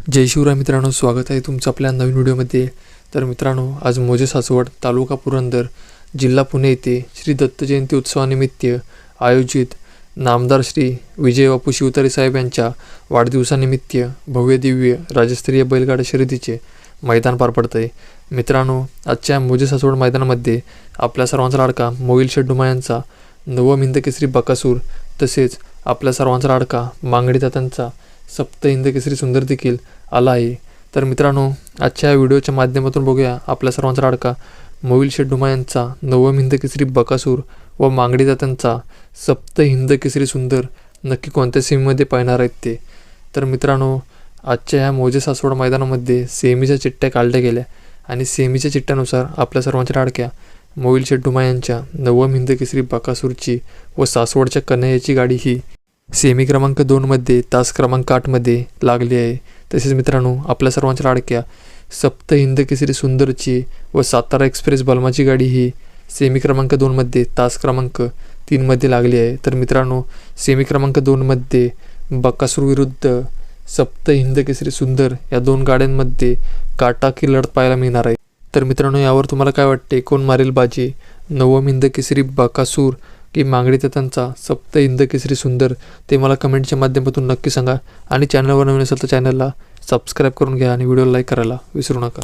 जय शिवराय मित्रांनो स्वागत आहे तुमचं आपल्या नवीन व्हिडिओमध्ये. तर मित्रांनो आज मोजे सासवड तालुका पुरंदर जिल्हा पुणे येथे श्री दत्त जयंती उत्सवानिमित्त आयोजित नामदार श्री विजय बापू शिवतारे साहेब यांच्या वाढदिवसानिमित्त भव्य दिव्य राजस्तरीय बैलगाडा शर्यतीचे मैदान पार पडत आहे मित्रांनो आजच्या मोजे सासवड मैदानामध्ये आपल्या सर्वांचा लाडका मोईल शेड्डुमा यांचा नवम हिंद केसरी बकासूर तसेच आपल्या सर्वांचा लाडका मांगडी दातांचा सप्त हिंद सुंदर देखील आला आहे. तर मित्रांनो आजच्या या व्हिडिओच्या माध्यमातून बघूया आपल्या सर्वांचा लाडका मोईल शेड्डुमा यांचा नवम हिंदकेसरी बकासूर व मांगडी दातांचा सप्त हिंदकेसरी सुंदर नक्की कोणत्या सेमीमध्ये पाहणार आहेत ते? तर मित्रांनो आजच्या ह्या मोजे सासवड मैदानामध्ये सेमीच्या चिठ्ठ्या काढल्या गेल्या आणि सेमीच्या चिठ्ठ्यानुसार आपल्या सर्वांच्या लाडक्या मोईल शेड्डुमा यांच्या नवम हिंदकेसरी बकासूरची व सासवडच्या कन्हैयाची गाडी ही सेमी क्रमांक दोनमध्ये तास क्रमांक आठमध्ये लागली आहे. तसेच मित्रांनो आपल्या सर्वांच्या लाडक्या सप्त हिंद केसरी सुंदरची व सातारा एक्सप्रेस बलमाची गाडी ही सेमी क्रमांक दोनमध्ये तास क्रमांक तीनमध्ये लागली आहे. तर मित्रांनो सेमी क्रमांक दोनमध्ये बकासूर विरुद्ध सप्त हिंद केसरी सुंदर या दोन गाड्यांमध्ये काटाकी लढत पाहायला मिळणार आहे. तर मित्रांनो यावर तुम्हाला काय वाटते? कोण मारेल बाजी? नवम हिंद केसरी बकासूर की मागणी त्यांचा सप्त इंद केसरी सुंदर ते मला कमेंटच्या माध्यमातून नक्की सांगा. आणि चॅनलवर नवीन असेल तर चॅनलला सबस्क्राईब करून घ्या आणि व्हिडिओला लाईक करायला विसरू नका.